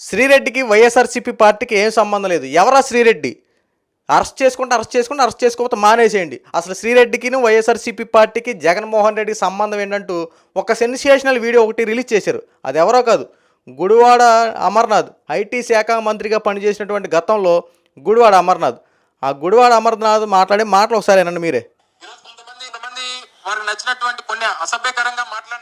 శ్రీరెడ్డికి వైఎస్ఆర్సీపీ పార్టీకి ఏం సంబంధం లేదు. ఎవరా శ్రీరెడ్డి? అరెస్ట్ చేసుకుంటే అరెస్ట్ చేసుకుంటే అరెస్ట్ చేసుకోకపోతే మానేసేయండి. అసలు శ్రీరెడ్డికిను వైఎస్ఆర్సీపీ పార్టీకి జగన్మోహన్ రెడ్డికి సంబంధం ఏంటంటూ ఒక సెన్సేషనల్ వీడియో ఒకటి రిలీజ్ చేశారు. అది ఎవరో కాదు. గుడివాడ అమర్నాథ్ ఐటీ శాఖ మంత్రిగా పనిచేసినటువంటి గతంలో గుడివాడ అమర్నాథ్. ఆ గుడివాడ అమర్నాథ్ మాట్లాడే మాటలు ఒకసారి వినండి మీరే. కొంతమంది వారికి నచ్చినటువంటి కొన్ని అసభ్యకరంగా మాట్లాడే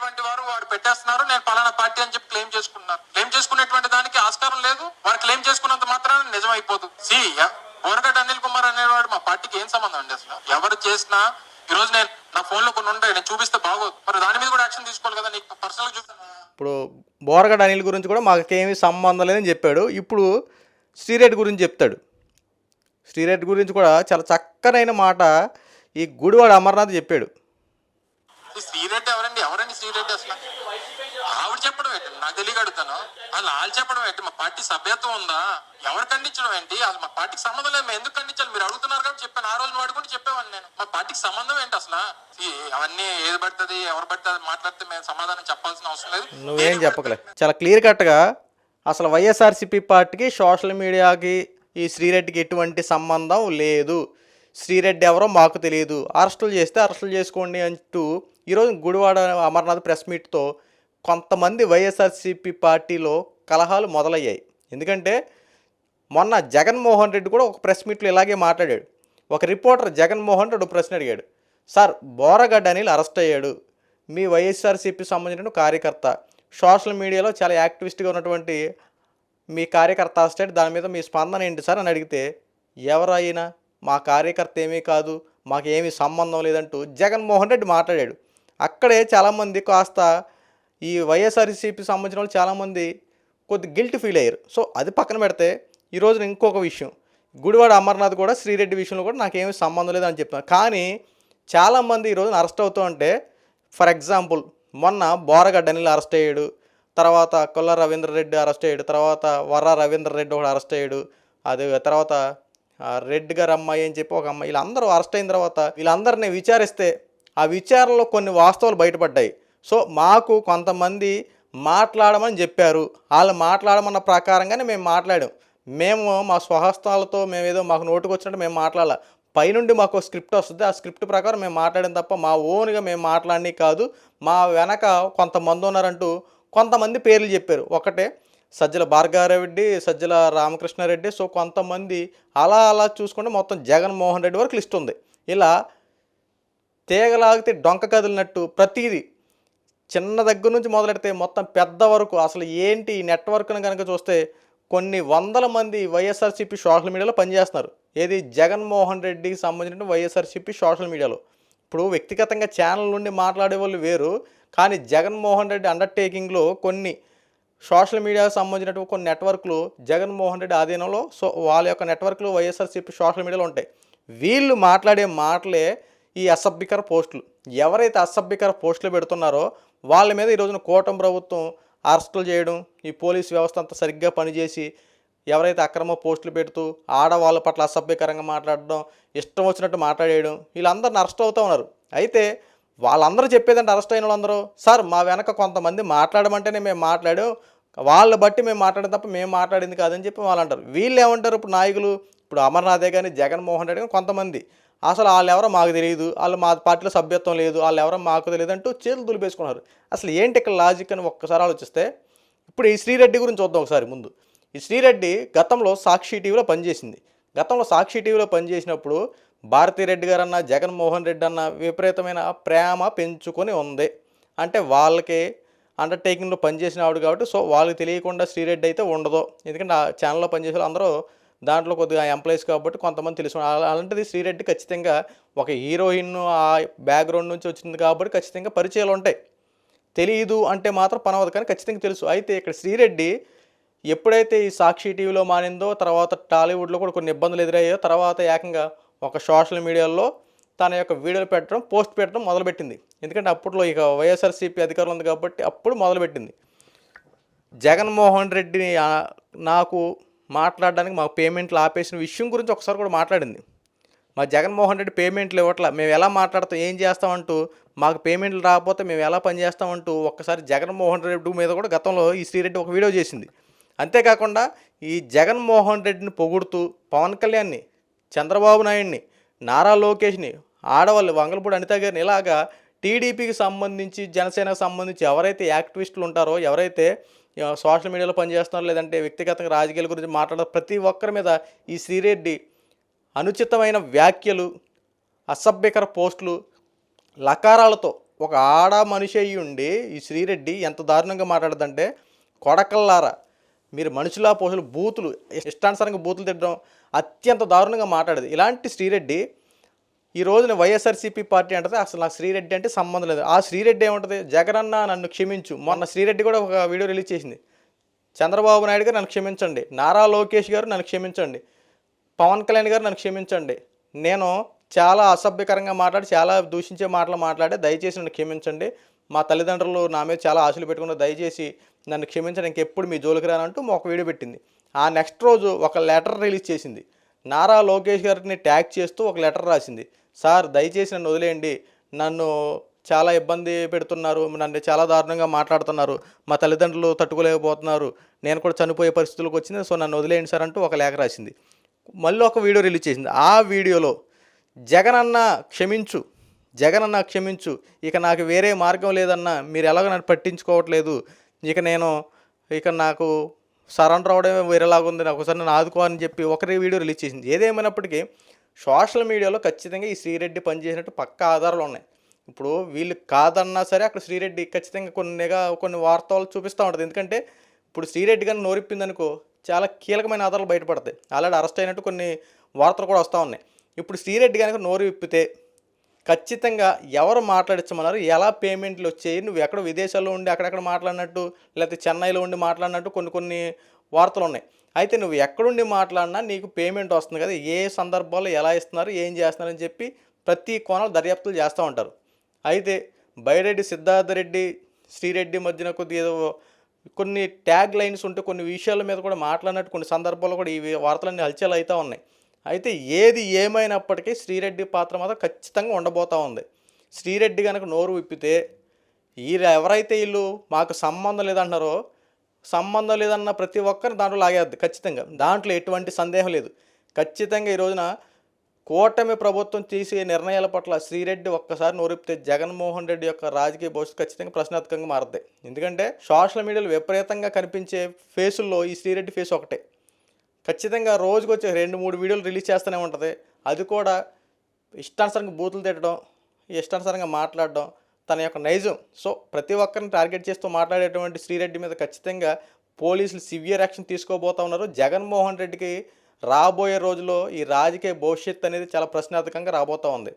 పెట్టేటువంటి వారు వాడు పెట్టేస్తున్నారు. నేను పలానా పార్టీ అని చెప్పి క్లెయిమ్ చేసుకున్నారు క్లెయిమ్ చేసుకునేటువంటి దానికి ఆస్కారం లేదు. వారు క్లెయిమ్ చేసుకున్నంత మాత్రాన నిజం అయిపోదు సి బోరగడ్డ అనిల్ కుమార్ అనేవాడు మా పార్టీకి ఏం సంబంధం అండి అసలు? ఎవరు చేసినా ఈ రోజు నేను నా ఫోన్లో కొన్ని ఉంటాయి నేను చూపిస్తే బాగోదు. మరి దాని మీద కూడా యాక్షన్ తీసుకోవాలి కదా నీకు పర్సనల్ చూపిస్తాను ఇప్పుడు బోరగడ్డ అనిల్ గురించి కూడా మాకేమీ సంబంధం లేదని చెప్పాడు. ఇప్పుడు శ్రీరెడ్డి గురించి చెప్తాడు. శ్రీరెడ్డి గురించి కూడా చాలా చక్కనైన మాట ఈ గుడివాడ అమర్నాథ్ చెప్పాడు. ఈ శ్రీరెడ్డి ఎవరండి? ఎవరండి శ్రీరెడ్డి అసలు? ఆవిడ చెప్పడం ఏంటి? నాకు తెలియక అడుగుతాను అసలు వాళ్ళు చెప్పడం ఏంటి? మా పార్టీ సభ్యత్వం ఉందా? ఎవరు ఖండించడం ఏంటి? అసలు మా పార్టీకి సంబంధం లేదు. ఎందుకు ఖండించాలి? మీరు అడుగుతున్నారు కాబట్టి చెప్పాను. ఆ రోజు వాడుకుంటే చెప్పేవాడిని నేను. మా పార్టీకి సంబంధం ఏంటి అసలు? అవన్నీ ఏది పడుతుంది? ఎవరు పడితే అది మాట్లాడితే మేము సమాధానం చెప్పాల్సిన అవసరం లేదు. నువ్వేం చెప్పకలే. చాలా క్లియర్ కట్గా అసలు వైఎస్ఆర్సీపీ పార్టీకి సోషల్ మీడియాకి ఈ శ్రీరెడ్డికి ఎటువంటి సంబంధం లేదు. శ్రీరెడ్డి ఎవరో మాకు తెలియదు. అరెస్టులు చేస్తే అరెస్టులు చేసుకోండి అంటూ ఈరోజు గుడివాడ అమర్నాథ్ ప్రెస్ మీట్తో కొంతమంది వైఎస్ఆర్సీపీ పార్టీలో కలహాలు మొదలయ్యాయి. ఎందుకంటే మొన్న జగన్మోహన్ రెడ్డి కూడా ఒక ప్రెస్ మీట్లో ఇలాగే మాట్లాడాడు. ఒక రిపోర్టర్ జగన్మోహన్ రెడ్డి ఒక ప్రశ్న అడిగాడు. సార్ బోరగడ్డ అనిల్ అరెస్ట్ అయ్యాడు. మీ వైఎస్ఆర్సీపీ సంబంధించిన కార్యకర్త. సోషల్ మీడియాలో చాలా యాక్టివిస్ట్గా ఉన్నటువంటి మీ కార్యకర్త అరెస్ట్ దాని మీద మీ స్పందన ఏంటి సార్? అని అడిగితే ఎవరైనా మా కార్యకర్త ఏమీ కాదు. మాకేమీ సంబంధం లేదంటూ జగన్మోహన్ రెడ్డి మాట్లాడాడు. అక్కడే చాలామంది కాస్త ఈ వైఎస్ఆర్సీపీ సంబంధించిన వాళ్ళు చాలామంది కొద్ది గిల్ట్ ఫీల్ అయ్యారు. సో అది పక్కన పెడితే ఈ రోజున ఇంకొక విషయం. గుడివాడ అమర్నాథ్ కూడా శ్రీరెడ్డి విషయంలో కూడా నాకేమీ సంబంధం లేదని చెప్తున్నాను కానీ చాలామంది ఈ రోజున అరెస్ట్ అవుతూ ఉంటే ఫర్ ఎగ్జాంపుల్ మొన్న బోరగడ్డ అనిల్ అరెస్ట్ అయ్యాడు తర్వాత కొల్ల రవీంద్ర రెడ్డి అరెస్ట్ అయ్యాడు తర్వాత వర్ర రవీంద్ర రెడ్డి ఒకడు అరెస్ట్ అయ్యాడు అది తర్వాత రెడ్ రెడ్డి గారు అమ్మాయి అని చెప్పి ఒక అమ్మాయి వీళ్ళందరూ అరెస్ట్ అయిన తర్వాత వీళ్ళందరినీ విచారిస్తే ఆ విచారణలో కొన్ని వాస్తవాలు బయటపడ్డాయి. సో మాకు కొంతమంది మాట్లాడమని చెప్పారు. వాళ్ళు మాట్లాడమన్న ప్రకారంగానే మేము మాట్లాడాం. మేము మా స్వహస్తాలతో మేము ఏదో మాకు నోటుకు వచ్చినట్టు మేము మాట్లాడాల. పైనుండి మాకు స్క్రిప్ట్ వస్తుంది. ఆ స్క్రిప్ట్ ప్రకారం మేము మాట్లాడిన తప్ప మా ఓన్గా మేము మాట్లాడి కాదు. మా వెనక కొంతమంది ఉన్నారంటూ కొంతమంది పేర్లు చెప్పారు. ఒకటే సజ్జల భార్గారెడ్డి సజ్జల రామకృష్ణారెడ్డి. సో కొంతమంది అలా అలా చూసుకుంటే మొత్తం జగన్మోహన్ రెడ్డి వరకు లిస్ట్ ఉంది. ఇలా తీగలాగితే డొంక కదిలినట్టు ప్రతిదీ. చిన్న దగ్గర నుంచి మొదలెడితే మొత్తం పెద్ద వరకు అసలు ఏంటి ఈ నెట్వర్క్ను కనుక చూస్తే కొన్ని వందల మంది వైఎస్ఆర్సీపీ సోషల్ మీడియాలో పనిచేస్తున్నారు. ఏది జగన్మోహన్ రెడ్డికి సంబంధించిన వైఎస్ఆర్సీపీ సోషల్ మీడియాలో. ఇప్పుడు వ్యక్తిగతంగా ఛానల్ నుండి మాట్లాడే వాళ్ళు వేరు కానీ జగన్మోహన్ రెడ్డి అండర్టేకింగ్లో కొన్ని సోషల్ మీడియాకు సంబంధించినటువంటి కొన్ని నెట్వర్క్లు జగన్మోహన్ రెడ్డి ఆధీనంలో సో వాళ్ళ యొక్క నెట్వర్క్లు వైఎస్ఆర్సీపీ సోషల్ మీడియాలో ఉంటాయి. వీళ్ళు మాట్లాడే మాటలే ఈ అసభ్యకర పోస్టులు. ఎవరైతే అసభ్యకర పోస్టులు పెడుతున్నారో వాళ్ళ మీద ఈ రోజున కూటమి ప్రభుత్వం అరెస్టులు చేయడం ఈ పోలీస్ వ్యవస్థ అంతా సరిగ్గా పనిచేసి ఎవరైతే అక్రమ పోస్టులు పెడుతూ ఆడవాళ్ళ పట్ల అసభ్యకరంగా మాట్లాడడం ఇష్టం వచ్చినట్టు మాట్లాడేయడం వీళ్ళందరిని అరెస్ట్ అవుతూ ఉన్నారు. అయితే వాళ్ళందరూ చెప్పేదంటే అరెస్ట్ అయిన వాళ్ళందరూ సార్ మా వెనక కొంతమంది మాట్లాడమంటేనే మేము మాట్లాడాం. వాళ్ళు బట్టి మేము మాట్లాడిన తప్ప మేము మాట్లాడింది కాదని చెప్పి వాళ్ళు అంటారు. వీళ్ళు ఏమంటారు? ఇప్పుడు నాయకులు ఇప్పుడు అమర్నాథే కానీ జగన్మోహన్ రెడ్డి కానీ కొంతమంది. అసలు వాళ్ళు ఎవరో మాకు తెలియదు వాళ్ళు మా పార్టీలో సభ్యత్వం లేదు వాళ్ళు ఎవరో మాకు తెలియదు అంటూ చేతులు దులిపేసుకున్నారు. అసలు ఏంటి ఇక్కడ లాజిక్ అని ఒక్కసారి ఆలోచిస్తే ఇప్పుడు ఈ శ్రీరెడ్డి గురించి చూద్దాం ఒకసారి ముందు. ఈ శ్రీరెడ్డి గతంలో సాక్షి టీవీలో పనిచేసింది. గతంలో సాక్షి టీవీలో పనిచేసినప్పుడు భారతీరెడ్డి గారు అన్న జగన్మోహన్ రెడ్డి అన్న విపరీతమైన ప్రేమ పెంచుకొని ఉంది. అంటే వాళ్ళకి అండర్టేకింగ్లో పనిచేసిన ఆవిడ కాబట్టి సో వాళ్ళకి తెలియకుండా శ్రీరెడ్డి అయితే ఉండదు. ఎందుకంటే ఆ ఛానల్లో పనిచేసే వాళ్ళు అందరూ దాంట్లో కొద్దిగా ఎంప్లాయీస్ కాబట్టి కొంతమంది తెలుసు. అలాంటిది శ్రీరెడ్డి ఖచ్చితంగా ఒక హీరోయిన్ ఆ బ్యాక్గ్రౌండ్ నుంచి వచ్చింది కాబట్టి ఖచ్చితంగా పరిచయాలు ఉంటాయి. తెలియదు అంటే మాత్రం పనవదు కానీ ఖచ్చితంగా తెలుసు. అయితే ఇక్కడ శ్రీరెడ్డి ఎప్పుడైతే ఈ సాక్షి టీవీలో మానిందో తర్వాత టాలీవుడ్లో కూడా కొన్ని ఇబ్బందులు ఎదురయ్యాయో తర్వాత ఏకంగా ఒక సోషల్ మీడియాలో తన యొక్క వీడియోలు పెట్టడం పోస్ట్ పెట్టడం మొదలుపెట్టింది. ఎందుకంటే అప్పట్లో ఇక వైఎస్ఆర్సీపీ అధికారులు ఉంది కాబట్టి అప్పుడు మొదలుపెట్టింది. జగన్మోహన్ రెడ్డిని నాకు మాట్లాడడానికి మాకు పేమెంట్లు ఆపేసిన విషయం గురించి ఒకసారి కూడా మాట్లాడింది. మా జగన్మోహన్ రెడ్డి పేమెంట్లు ఇవ్వట్లా మేము ఎలా మాట్లాడతాం ఏం చేస్తామంటూ మాకు పేమెంట్లు రాకపోతే మేము ఎలా పనిచేస్తామంటూ ఒక్కసారి జగన్మోహన్ రెడ్డి మీద కూడా గతంలో ఈ శ్రీరెడ్డి ఒక వీడియో చేసింది. అంతేకాకుండా ఈ జగన్మోహన్ రెడ్డిని పొగుడుతూ పవన్ కళ్యాణ్ని చంద్రబాబు నాయుడిని నారా లోకేష్ని ఆడవాళ్ళు వంగలపూడి అనిత గారిని ఇలాగా టీడీపీకి సంబంధించి జనసేనకు సంబంధించి ఎవరైతే యాక్టివిస్టులు ఉంటారో ఎవరైతే సోషల్ మీడియాలో పనిచేస్తున్నారు లేదంటే వ్యక్తిగతంగా రాజకీయాల గురించి మాట్లాడారు ప్రతి ఒక్కరి మీద ఈ శ్రీరెడ్డి అనుచితమైన వ్యాఖ్యలు అసభ్యకర పోస్టులు లకారాలతో ఒక ఆడ మనిషి అయ్యి ఉండి ఈ శ్రీరెడ్డి ఎంత దారుణంగా మాట్లాడదంటే కొడకల్లారా మీరు మనుషులా పోషులు బూతులు ఇష్టానుసారంగా బూతులు తిట్టడం అత్యంత దారుణంగా మాట్లాడేది. ఇలాంటి శ్రీరెడ్డి ఈ రోజున వైఎస్ఆర్సీపీ పార్టీ అంటే అసలు నాకు శ్రీరెడ్డి అంటే సంబంధం లేదు. ఆ శ్రీరెడ్డి ఏముంటుంది జగనన్న నన్ను క్షమించు. మొన్న శ్రీరెడ్డి కూడా ఒక వీడియో రిలీజ్ చేసింది. చంద్రబాబు నాయుడు గారు నన్ను క్షమించండి. నారా లోకేష్ గారు నన్ను క్షమించండి. పవన్ కళ్యాణ్ గారు నన్ను క్షమించండి. నేను చాలా అసభ్యకరంగా మాట్లాడి చాలా దూషించే మాటలు మాట్లాడి దయచేసి నన్ను క్షమించండి. మా తల్లిదండ్రులు నా మీద చాలా ఆశలు పెట్టుకున్నారు దయచేసి నన్ను క్షమించడానికి ఇంకెప్పుడు మీ జోలికి రానంటూ ఒక వీడియో పెట్టింది. ఆ నెక్స్ట్ రోజు ఒక లెటర్ రిలీజ్ చేసింది. నారా లోకేష్ గారిని ట్యాగ్ చేస్తూ ఒక లెటర్ రాసింది. సార్ దయచేసి నన్ను వదిలేయండి. నన్ను చాలా ఇబ్బంది పెడుతున్నారు. నన్ను చాలా దారుణంగా మాట్లాడుతున్నారు. మా తల్లిదండ్రులు తట్టుకోలేకపోతున్నారు. నేను కూడా చనిపోయే పరిస్థితులకు వచ్చింది. సో నన్ను వదిలేయండి సార్ అంటూ ఒక లేఖ రాసింది. మళ్ళీ ఒక వీడియో రిలీజ్ చేసింది. ఆ వీడియోలో జగనన్న క్షమించు. జగనన్న క్షమించు. ఇక నాకు వేరే మార్గం లేదన్నా మీరు ఎలాగ నన్ను పట్టించుకోవట్లేదు. ఇక నేను ఇక నాకు సరెండర్ అవడమే వేరేలాగా ఉంది నాకు ఒకసారి నేను ఆదుకో అని చెప్పి ఒకరి వీడియో రిలీజ్ చేసింది. ఏదేమైనప్పటికీ సోషల్ మీడియాలో ఖచ్చితంగా ఈ శ్రీరెడ్డి పనిచేసినట్టు పక్క ఆధారాలు ఉన్నాయి. ఇప్పుడు వీళ్ళు కాదన్నా సరే అక్కడ శ్రీరెడ్డి ఖచ్చితంగా కొన్నిగా కొన్ని వార్తలు చూపిస్తూ ఉంటుంది. ఎందుకంటే ఇప్పుడు శ్రీరెడ్డి కానీ నోరిప్పిందనుకో చాలా కీలకమైన ఆధారాలు బయటపడతాయి. ఆల్రెడీ అరెస్ట్ అయినట్టు కొన్ని వార్తలు కూడా వస్తూ ఉన్నాయి. ఇప్పుడు శ్రీరెడ్డి కనుక నోరు విప్పితే ఖచ్చితంగా ఎవరు మాట్లాడించమన్నారు ఎలా పేమెంట్లు వచ్చాయి నువ్వు ఎక్కడ విదేశాల్లో ఉండి అక్కడక్కడ మాట్లాడినట్టు లేకపోతే చెన్నైలో ఉండి మాట్లాడినట్టు కొన్ని కొన్ని వార్తలు ఉన్నాయి. అయితే నువ్వు ఎక్కడుండి మాట్లాడినా నీకు పేమెంట్ వస్తుంది కదా ఏ సందర్భాల్లో ఎలా ఇస్తున్నారు ఏం చేస్తున్నారని చెప్పి ప్రతి కోణాలు దర్యాప్తులు చేస్తూ ఉంటారు. అయితే బైరెడ్డి సిద్ధార్థ రెడ్డి శ్రీరెడ్డి మధ్యన కొద్దిగా ఏదో కొన్ని ట్యాగ్ లైన్స్ ఉంటే కొన్ని విషయాల మీద కూడా మాట్లాడినట్టు కొన్ని సందర్భాల్లో కూడా ఈ వార్తలన్నీ హల్చల్ అవుతూ ఉన్నాయి. అయితే ఏది ఏమైనప్పటికీ శ్రీరెడ్డి పాత్ర మాత్రం ఖచ్చితంగా ఉండబోతూ ఉంది. శ్రీరెడ్డి కనుక నోరు విప్పితే వీళ్ళు ఎవరైతే వీళ్ళు మాకు సంబంధం లేదంటున్నారో సంబంధం లేదన్న ప్రతి ఒక్కరిని దాంట్లో లాగేద్ది ఖచ్చితంగా. దాంట్లో ఎటువంటి సందేహం లేదు. ఖచ్చితంగా ఈ రోజున కూటమి ప్రభుత్వం తీసే నిర్ణయాల పట్ల శ్రీరెడ్డి ఒక్కసారి నోరిపితే జగన్మోహన్ రెడ్డి యొక్క రాజకీయ భవిష్యత్తు ఖచ్చితంగా ప్రశ్నార్థకంగా మారుతాయి ఎందుకంటే సోషల్ మీడియాలో విపరీతంగా కనిపించే ఫేసుల్లో ఈ శ్రీరెడ్డి ఫేస్ ఒకటే. ఖచ్చితంగా రోజుకు వచ్చి రెండు మూడు వీడియోలు రిలీజ్ చేస్తూనే ఉంటుంది. అది కూడా ఇష్టానుసారంగా బూతులు తిట్టడం ఇష్టానుసారంగా మాట్లాడడం తన యొక్క నైజం. సో ప్రతి ఒక్కరిని టార్గెట్ చేస్తూ మాట్లాడేటువంటి శ్రీరెడ్డి మీద ఖచ్చితంగా పోలీసులు సివియర్ యాక్షన్ తీసుకోబోతా ఉన్నారు. జగన్మోహన్ రెడ్డికి రాబోయే రోజుల్లో ఈ రాజకీయ భవిష్యత్తు అనేది చాలా ప్రశ్నార్థకంగా రాబోతూ ఉంది.